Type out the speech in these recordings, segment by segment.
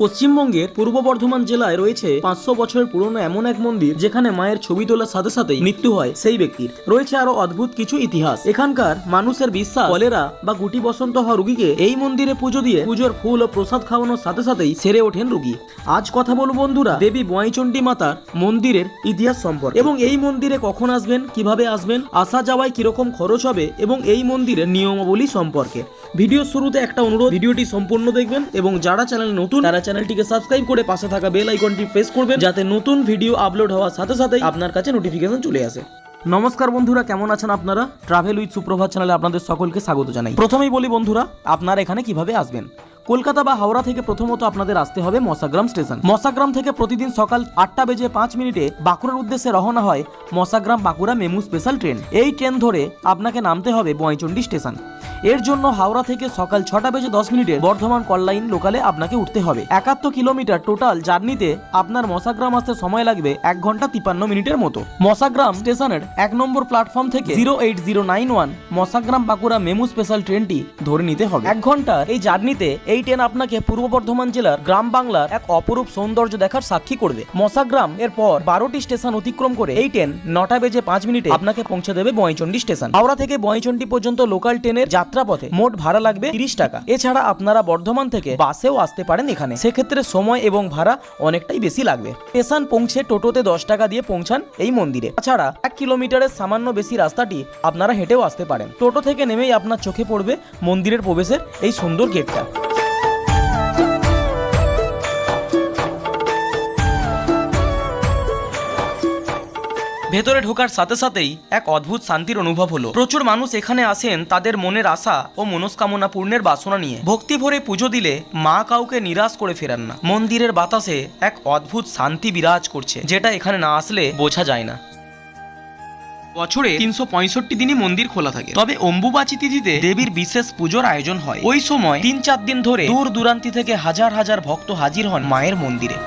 পশ্চিমবঙ্গের পূর্ব বর্ধমান জেলায় রয়েছে পাঁচশো বছরের পুরনো এমন এক মন্দির, যেখানে মায়ের ছবি তোলার সাথে সাথেই মৃত্যু হয় সেই ব্যক্তির। রয়েছে আরও অদ্ভুত কিছু ইতিহাস। এখানকার মানুষের বিশ্বাস, কলেরা বা গুটি বসন্ত হওয়া রুগীকে এই মন্দিরে পুজো দিয়ে পুজোর ফুল ও প্রসাদ খাওয়ানোর সাথে সাথেই সেরে ওঠেন রুগী। আজ কথা বলব বন্ধুরা, দেবী বোয়াইচণ্ডী মাতার মন্দিরের ইতিহাস সম্পর্কে। এবং এই মন্দিরে কখন আসবেন, কীভাবে আসবেন, আসা যাওয়ায় কীরকম খরচ হবে এবং এই মন্দিরের নিয়মাবলী সম্পর্কে। ভিডিও শুরুতে একটা অনুরোধ, ভিডিওটি সম্পূর্ণ দেখবেন এবং যারা চ্যানেল নতুন, তারা চ্যানেলটিকে সাবস্ক্রাইব করে পাশে থাকা বেল আইকনটি প্রেস করবেন যাতে নতুন ভিডিও আপলোড হওয়ার সাথে সাথেই আপনার কাছে নোটিফিকেশন চলে আসে। নমস্কার বন্ধুরা, কেমন আছেন আপনারা? ট্রাভেল উইথ সুপ্রভাত চ্যানেলে আপনাদের সকলকে স্বাগত জানাই। প্রথমেই বলি বন্ধুরা, আপনারা এখানে কীভাবে আসবেন? কলকাতা বা হাওড়া থেকে প্রথমত আপনাদের আসতে হবে মশাগ্রাম স্টেশন। মশাগ্রাম থেকে প্রতিদিন সকাল আটটা বেজে পাঁচ মিনিটে বাঁকুড়ার উদ্দেশ্যে রওনা হয় Mashagram Bankura MEMU special train এই ট্রেন ধরে আপনাকে নামতে হবে বয়চন্ডী স্টেশন। এর জন্য হাওড়া থেকে সকাল ছটা বেজে দশ মিনিটে বর্ধমান কল্যাণ লোকালে আপনাকে উঠতে হবে। একাত্তর কিলোমিটার টোটাল জার্নিতে আপনার মশাগ্রাম আসতে সময় লাগবে এক ঘণ্টা তিপান্ন মিনিটের মতো। মশাগ্রাম স্টেশনের এক নম্বর প্ল্যাটফর্ম থেকে zero eight zero nine one Mashagram Bankura MEMU special ট্রেনটি ধরে নিতে হবে। এক ঘণ্টা এই জার্নিতে এই ট্রেন আপনাকে পূর্ব বর্ধমান জেলার গ্রাম বাংলার এক অপরূপ সৌন্দর্য দেখার সাক্ষী করবে। মশাগ্রাম এর পর বারোটি স্টেশন অতিক্রম করে এই ট্রেন নটা বেজে পাঁচ মিনিটে আপনাকে পৌঁছে দেবে বয়চন্ডী স্টেশন। হাওড়া থেকে বয়চন্ডী পর্যন্ত লোকাল ট্রেনের যাত্রাপথে মোট ভাড়া লাগবে তিরিশ টাকা। এছাড়া আপনারা বর্ধমান থেকে বাসেও আসতে পারেন এখানে। সেক্ষেত্রে সময় এবং ভাড়া অনেকটাই বেশি লাগবে। স্টেশন পৌঁছে টোটোতে দশ টাকা দিয়ে পৌঁছান এই মন্দিরে। তাছাড়া এক কিলোমিটারের সামান্য বেশি রাস্তাটি আপনারা হেঁটেও আসতে পারেন। টোটো থেকে নেমেই আপনার চোখে পড়বে মন্দিরের প্রবেশের এই সুন্দর গেটটা। ভেতরে ঢোকার সাথে সাথেই এক অদ্ভুত শান্তির অনুভব হলো। প্রচুর মানুষ এখানে আসেন তাদের মনের আশা ও মনস্কামনা পূর্ণের বাসনা নিয়ে। ভক্তি ভরে পুজো দিলে মা কাউকে নিরাশ করে ফেরান না। মন্দিরের বাতাসে এক অদ্ভুত শান্তি বিরাজ করছে, যেটা এখানে না আসলে বোঝা যায় না। বছরে তিনশো পঁয়ষট্টি দিনই মন্দির খোলা থাকে। তবে অম্বুবাচী তিথিতে দেবীর বিশেষ পুজোর আয়োজন হয়। ওই সময় তিন চার দিন ধরে দূর দূরান্তি থেকে হাজার হাজার ভক্ত হাজির হন মায়ের মন্দিরে।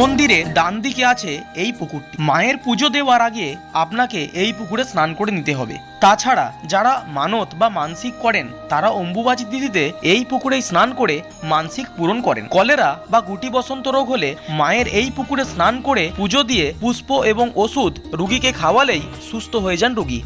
মন্দিরের ডান দিকে আছে এই পুকুরটি। মায়ের পুজো দেওয়ার আগে আপনাকে এই পুকুরে স্নান করে নিতে হবে। তাছাড়া যারা মানত বা মানসিক করেন, তারা অম্বুবাচী তিথিতে এই পুকুরেই স্নান করে মানসিক পূরণ করেন। কলেরা বা গুটি বসন্ত রোগ হলে মায়ের এই পুকুরে স্নান করে পুজো দিয়ে পুষ্প এবং ওষুধ রুগীকে খাওয়ালেই সুস্থ হয়ে যান রুগী।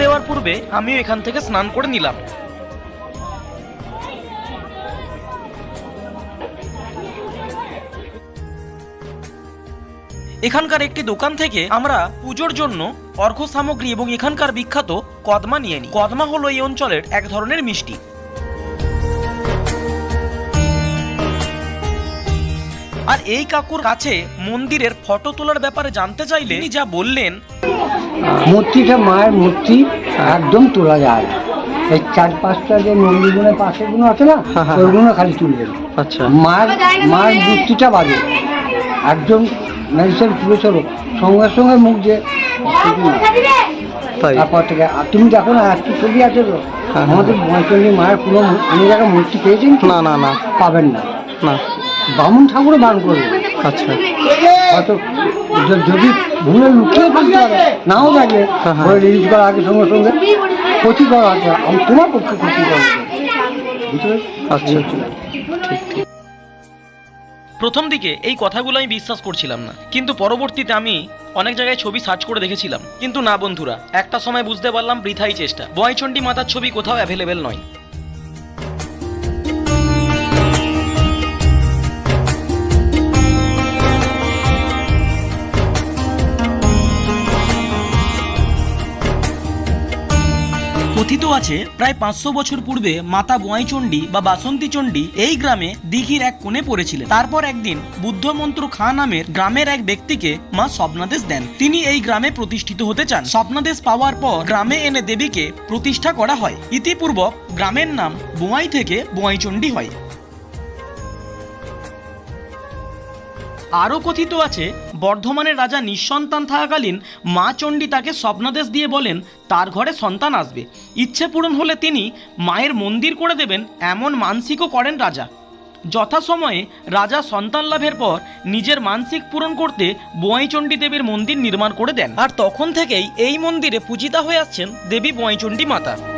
দেওয়ার পূর্বে আমিও এখান থেকে স্নান করে নিলাম। এখানকার একটি দোকান থেকে আমরা পুজোর জন্য অর্ঘ সামগ্রী এবং এখানকার বিখ্যাত কদমা নিয়ে নিই। কদমা হলো এই অঞ্চলের এক ধরনের মিষ্টি। আর এই কাকুর কাছে মন্দিরের ফটো তোলার ব্যাপারে জানতে চাইলে তিনি যা বললেন মূর্তিটা মায়ের মূর্তি একদম তোলা যায় এই চার পাঁচটা যে মন্দিরগুলোর পাশেগুলো আছে না ওইগুলো খালি তুলবেন আচ্ছা। মায়ের মায়ের মূর্তিটা বাজে। একদম মেডিসিন তুলেছিল সঙ্গে সঙ্গে মুখ যে তারপর থেকে আর তুমি দেখো না একটু ছবি আছে তো। আমাদের বয়সী মায়ের কোনো আমি জায়গায় মূর্তি পেয়েছেন? না না না। পাবেন না। না। বামুন ঠাকুরও বান করবে আচ্ছা। হয়তো যদি ভুলে লুকিয়ে থাকতে পারে নাও থাকলে হ্যাঁ, হ্যাঁ। রিলিজ করার আগে সঙ্গে সঙ্গে ক্ষতি করা আছে। আমি তোমার পক্ষে ক্ষতি করব বুঝতে পেরেছ? আচ্ছা। ঠিক। ঠিক প্রথম দিকে এই কথাগুলো আমি বিশ্বাস করছিলাম না। কিন্তু পরবর্তীতে আমি অনেক জায়গায় ছবি সার্চ করে দেখেছিলাম। কিন্তু না বন্ধুরা একটা সময় বুঝতে পারলাম বৃথাই চেষ্টা। বয়চণ্ডী মাতার ছবি কোথাও অ্যাভেলেবেল নয়। কথিত আছে, প্রায় পাঁচশো বছর পূর্বে মাতা বোয়াইচণ্ডী বা বাসন্তী চণ্ডী এই গ্রামে দিঘির এক কোণে পড়েছিলেন। তারপর একদিন বুদ্ধমন্ত্র খাঁ নামের গ্রামের এক ব্যক্তিকে মা স্বপ্নাদেশ দেন। তিনি এই গ্রামে প্রতিষ্ঠিত হতে চান। স্বপ্নাদেশ পাওয়ার পর গ্রামে এনে দেবীকে প্রতিষ্ঠা করা হয়। ইতিপূর্বক গ্রামের নাম বোয়াই থেকে বোয়াইচণ্ডী হয়। আরও কথিত আছে বর্ধমানের রাজা নিঃসন্তান থাকাকালীন মা চণ্ডী তাকে স্বপ্নাদেশ দিয়ে বলেন, তার ঘরে সন্তান আসবে। ইচ্ছে পূরণ হলে তিনি মায়ের মন্দির করে দেবেন, এমন মানসিকও করেন রাজা। যথাসময়ে রাজা সন্তান লাভের পর নিজের মানসিক পূরণ করতে বোয়াইচণ্ডী দেবীর মন্দির নির্মাণ করে দেন। আর তখন থেকেই এই মন্দিরে পূজিতা হয়ে আসছেন দেবী বোয়াইচণ্ডী মাতা।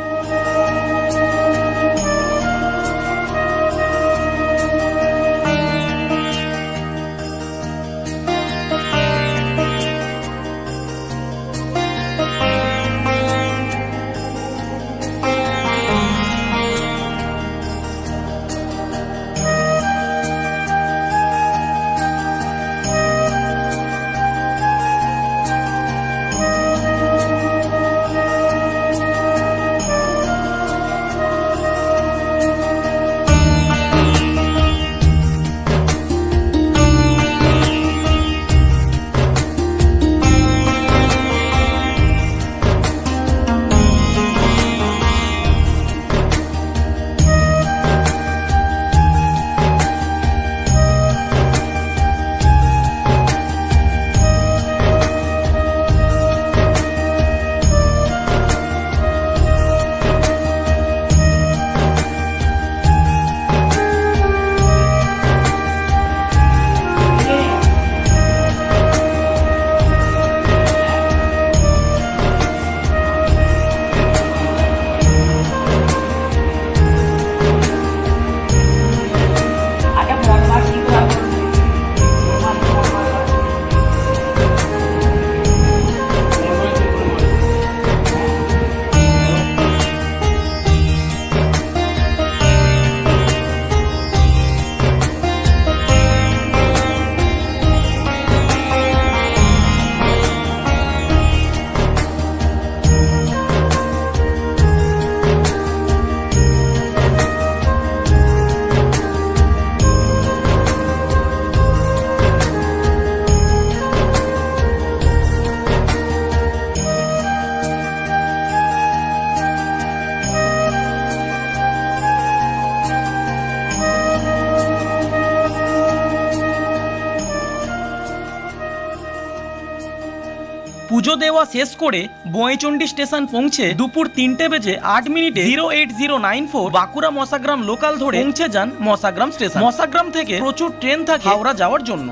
পুজো দেওয়া শেষ করে বয়চন্ডী স্টেশন পৌঁছে দুপুর তিনটে বেজে আট মিনিটে zero eight zero nine four Bankura Mashagram local ধরে পৌঁছে যান মশাগ্রাম স্টেশন। মশাগ্রাম থেকে প্রচুর ট্রেন থাকে হাওড়া যাওয়ার জন্য।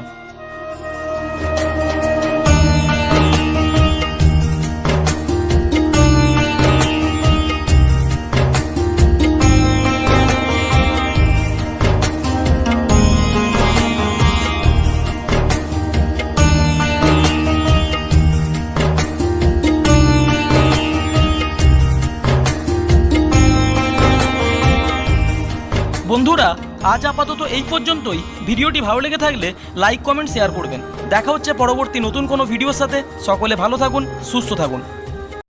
বন্ধুরা, আজ আপাতত এই পর্যন্তই। ভিডিওটি ভালো লেগে থাকলে লাইক, কমেন্ট, শেয়ার করবেন। দেখা হচ্ছে পরবর্তী নতুন কোনো ভিডিওর সাথে। সকলে ভালো থাকুন, সুস্থ থাকুন।